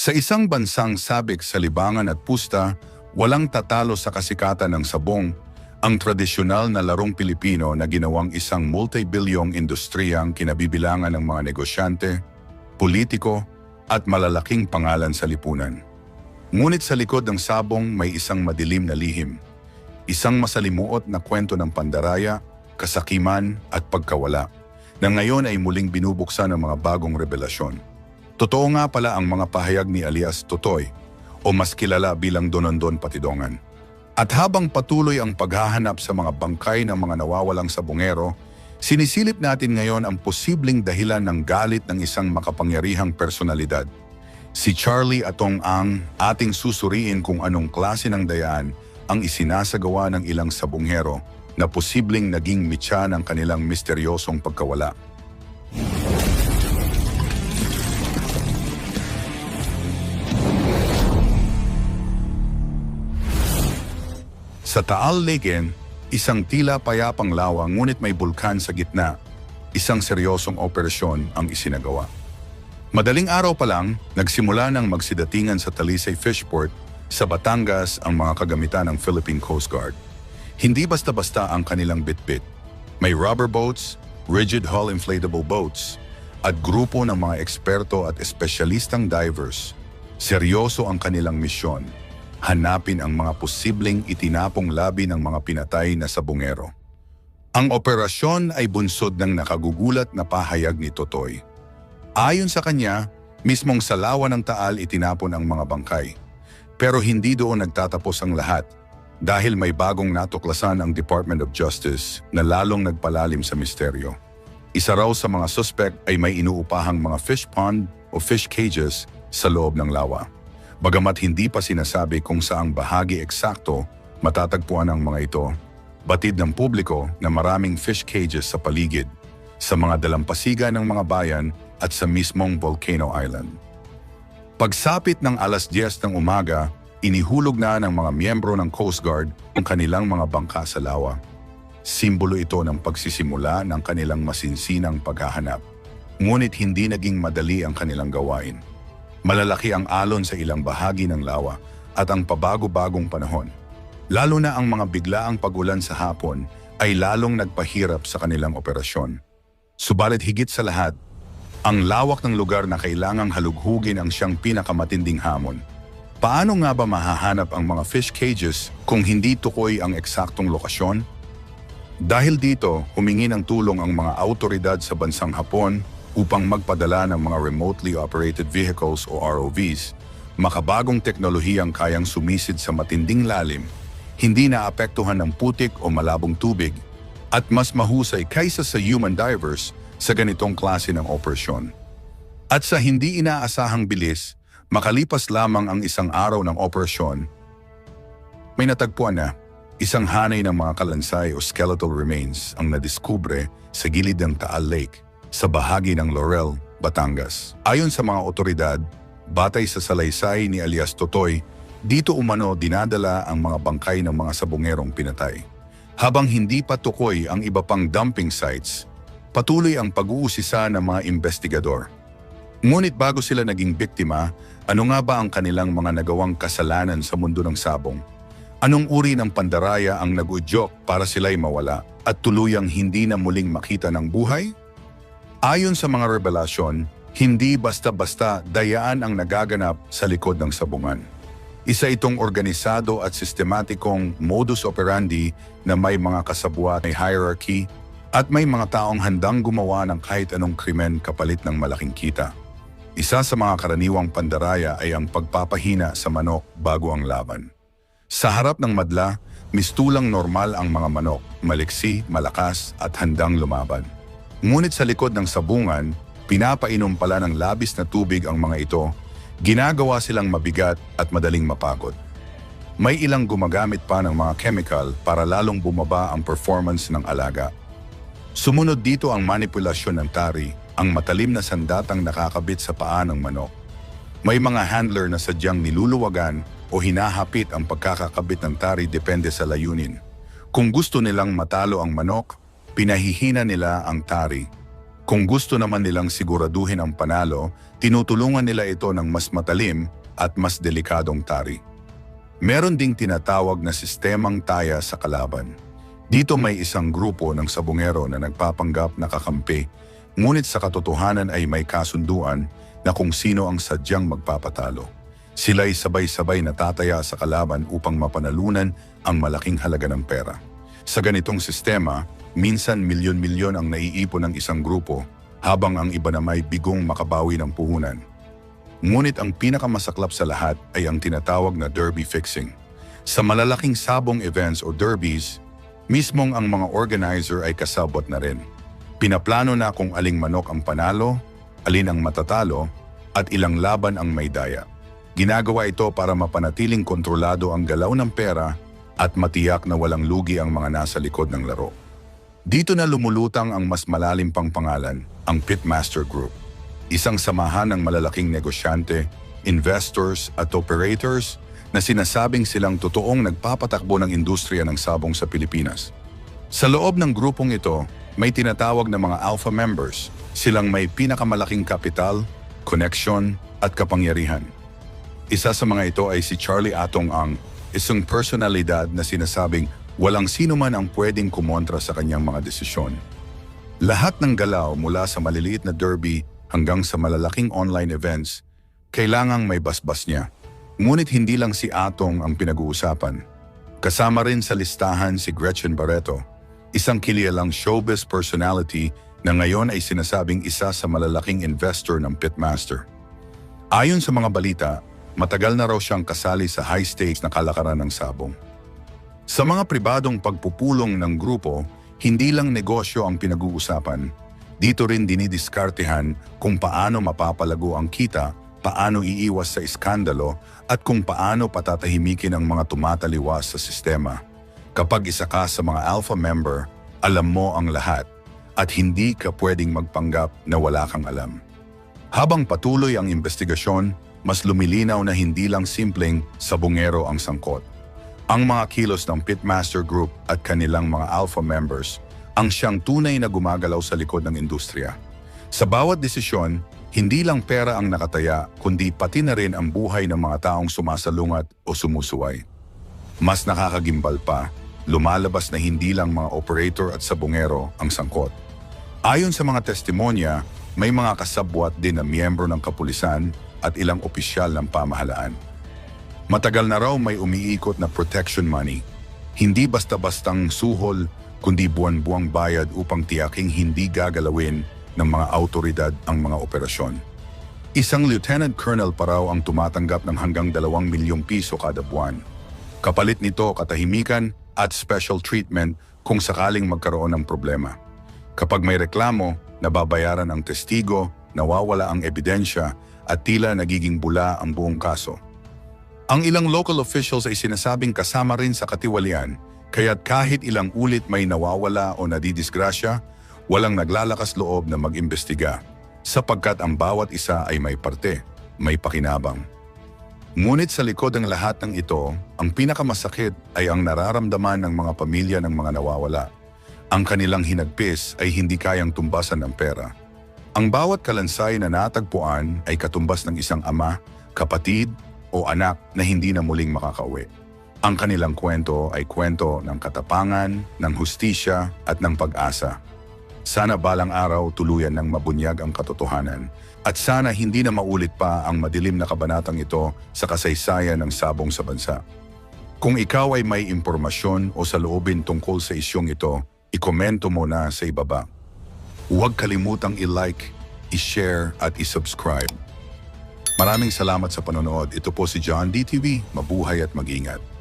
Sa isang bansang sabik sa libangan at pusta, walang tatalo sa kasikatan ng sabong, ang tradisyonal na larong Pilipino na ginawang isang multi-bilyong industriyang kinabibilangan ng mga negosyante, politiko, at malalaking pangalan sa lipunan. Ngunit sa likod ng sabong may isang madilim na lihim, isang masalimuot na kwento ng pandaraya, kasakiman at pagkawala, na ngayon ay muling binubuksan ng mga bagong revelasyon. Totoo nga pala ang mga pahayag ni alias Totoy, o mas kilala bilang Donondon Patidongan. At habang patuloy ang paghahanap sa mga bangkay ng mga nawawalang sabongero, Sinisilip natin ngayon ang posibleng dahilan ng galit ng isang makapangyarihang personalidad. Si Charlie Atong Ang ating susuriin kung anong klase ng dayaan ang isinasagawa ng ilang sabonghero na posibleng naging mitya ng kanilang misteryosong pagkawala. Sa Taal Leken, Isang tila payapang lawa ngunit may bulkan sa gitna. Isang seryosong operasyon ang isinagawa. Madaling araw pa lang, nagsimula ng magsidatingan sa Talisay Fishport sa Batangas ang mga kagamitan ng Philippine Coast Guard. Hindi basta-basta ang kanilang bitbit. May rubber boats, rigid hull inflatable boats, at grupo ng mga eksperto at espesyalistang divers. Seryoso ang kanilang misyon hanapin ang mga posibleng itinapong labi ng mga pinatay na sabungero. Ang operasyon ay bunsod ng nakagugulat na pahayag ni Totoy. Ayon sa kanya, mismong sa lawa ng Taal itinapon ang mga bangkay. Pero hindi doon nagtatapos ang lahat dahil may bagong natuklasan ang Department of Justice na lalong nagpalalim sa misteryo. Isa raw sa mga suspect ay may inuupahang mga fish pond o fish cages sa loob ng lawa. Bagamat hindi pa sinasabi kung saang bahagi eksakto matatagpuan ang mga ito, batid ng publiko na maraming fish cages sa paligid, sa mga dalampasigan ng mga bayan at sa mismong Volcano Island. Pagsapit ng alas 10 ng umaga, inihulog na ng mga miyembro ng Coast Guard ang kanilang mga bangka sa lawa. Simbolo ito ng pagsisimula ng kanilang masinsinang paghahanap. Ngunit hindi naging madali ang kanilang gawain. Malalaki ang alon sa ilang bahagi ng lawa at ang pabago-bagong panahon. Lalo na ang mga biglaang pagulan sa hapon ay lalong nagpahirap sa kanilang operasyon. Subalit higit sa lahat, ang lawak ng lugar na kailangang halughugin ang siyang pinakamatinding hamon. Paano nga ba mahahanap ang mga fish cages kung hindi tukoy ang eksaktong lokasyon? Dahil dito, humingi ng tulong ang mga autoridad sa bansang Hapon upang magpadala ng mga remotely operated vehicles o ROVs, makabagong teknolohiyang kayang sumisid sa matinding lalim, hindi naapektuhan ng putik o malabong tubig, at mas mahusay kaysa sa human divers sa ganitong klase ng operasyon. At sa hindi inaasahang bilis, makalipas lamang ang isang araw ng operasyon, may natagpuan na isang hanay ng mga kalansay o skeletal remains ang nadiskubre sa gilid ng Taal Lake sa bahagi ng Laurel, Batangas. Ayon sa mga otoridad, batay sa salaysay ni alias Totoy, dito umano dinadala ang mga bangkay ng mga sabongerong pinatay. Habang hindi pa tukoy ang iba pang dumping sites, patuloy ang pag-uusisa ng mga investigador. Ngunit bago sila naging biktima, ano nga ba ang kanilang mga nagawang kasalanan sa mundo ng sabong? Anong uri ng pandaraya ang nag-udyok para sila'y mawala at tuluyang hindi na muling makita ng buhay? Ayon sa mga revelasyon, hindi basta-basta dayaan ang nagaganap sa likod ng sabungan. Isa itong organisado at sistematikong modus operandi na may mga kasabwat, may hierarchy, at may mga taong handang gumawa ng kahit anong krimen kapalit ng malaking kita. Isa sa mga karaniwang pandaraya ay ang pagpapahina sa manok bago ang laban. Sa harap ng madla, mistulang normal ang mga manok, maliksi, malakas at handang lumaban. Ngunit sa likod ng sabungan, pinapainom pala ng labis na tubig ang mga ito, ginagawa silang mabigat at madaling mapagod. May ilang gumagamit pa ng mga chemical para lalong bumaba ang performance ng alaga. Sumunod dito ang manipulasyon ng tari, ang matalim na sandatang nakakabit sa paa ng manok. May mga handler na sadyang niluluwagan o hinahapit ang pagkakakabit ng tari depende sa layunin. Kung gusto nilang matalo ang manok, pinahihina nila ang tari. Kung gusto naman nilang siguraduhin ang panalo, tinutulungan nila ito ng mas matalim at mas delikadong tari. Meron ding tinatawag na sistemang taya sa kalaban. Dito may isang grupo ng sabungero na nagpapanggap na kakampi, ngunit sa katotohanan ay may kasunduan na kung sino ang sadyang magpapatalo. Sila'y sabay-sabay natataya sa kalaban upang mapanalunan ang malaking halaga ng pera. Sa ganitong sistema, minsan milyon-milyon ang naiipon ng isang grupo habang ang iba na may bigong makabawi ng puhunan. Ngunit ang pinakamasaklap sa lahat ay ang tinatawag na derby fixing. Sa malalaking sabong events o derbies, mismong ang mga organizer ay kasabot na rin. Pinaplano na kung aling manok ang panalo, alin ang matatalo, at ilang laban ang may daya. Ginagawa ito para mapanatiling kontrolado ang galaw ng pera at matiyak na walang lugi ang mga nasa likod ng laro. Dito na lumulutang ang mas malalim pang pangalan, ang Pitmaster Group. Isang samahan ng malalaking negosyante, investors at operators na sinasabing silang totoong nagpapatakbo ng industriya ng sabong sa Pilipinas. Sa loob ng grupong ito, may tinatawag na mga alpha members. Silang may pinakamalaking kapital, connection at kapangyarihan. Isa sa mga ito ay si Charlie Atong Ang, isang personalidad na sinasabing walang sino man ang pwedeng kumontra sa kanyang mga desisyon. Lahat ng galaw mula sa maliliit na derby hanggang sa malalaking online events, kailangang may basbas niya. Ngunit hindi lang si Atong ang pinag-uusapan. Kasama rin sa listahan si Gretchen Barreto, isang kilialang showbiz personality na ngayon ay sinasabing isa sa malalaking investor ng Pitmaster. Ayon sa mga balita, matagal na raw siyang kasali sa high-stakes na kalakaran ng sabong. Sa mga pribadong pagpupulong ng grupo, hindi lang negosyo ang pinag-uusapan. Dito rin dinidiskartehan kung paano mapapalago ang kita, paano iiwas sa iskandalo, at kung paano patatahimikin ang mga tumataliwas sa sistema. Kapag isa ka sa mga alpha member, alam mo ang lahat at hindi ka pwedeng magpanggap na wala kang alam. Habang patuloy ang investigasyon, mas lumilinaw na hindi lang simpleng sabungero ang sangkot. Ang mga kilos ng Pitmaster Group at kanilang mga alpha members ang siyang tunay na gumagalaw sa likod ng industriya. Sa bawat desisyon, hindi lang pera ang nakataya kundi pati na rin ang buhay ng mga taong sumasalungat o sumusuway. Mas nakakagimbal pa, lumalabas na hindi lang mga operator at sabungero ang sangkot. Ayon sa mga testimonya, may mga kasabwat din na miyembro ng kapulisan at ilang opisyal ng pamahalaan. Matagal na raw may umiikot na protection money. Hindi basta-bastang suhol, kundi buwan-buwang bayad upang tiyaking hindi gagalawin ng mga autoridad ang mga operasyon. Isang lieutenant colonel pa raw ang tumatanggap ng hanggang 2 milyong piso kada buwan. Kapalit nito katahimikan at special treatment kung sakaling magkaroon ng problema. Kapag may reklamo, nababayaran ang testigo, nawawala ang ebidensya at tila nagiging bula ang buong kaso. Ang ilang local officials ay sinasabing kasama rin sa katiwalian, kaya't kahit ilang ulit may nawawala o nadidisgrasya, walang naglalakas loob na mag-imbestiga, sapagkat ang bawat isa ay may parte, may pakinabang. Ngunit sa likod ng lahat ng ito, ang pinakamasakit ay ang nararamdaman ng mga pamilya ng mga nawawala. Ang kanilang hinagpis ay hindi kayang tumbasan ng pera. Ang bawat kalansay na natagpuan ay katumbas ng isang ama, kapatid o anak na hindi na muling makakauwi. Ang kanilang kwento ay kwento ng katapangan, ng hustisya at ng pag-asa. Sana balang araw tuluyan ng mabunyag ang katotohanan at sana hindi na maulit pa ang madilim na kabanatang ito sa kasaysayan ng sabong sa bansa. Kung ikaw ay may impormasyon o saloobin tungkol sa isyong ito, ikomento mo na sa ibaba. Huwag kalimutang i-like, i-share at i-subscribe. Maraming salamat sa panonood. Ito po si John DTV. Mabuhay at mag-ingat.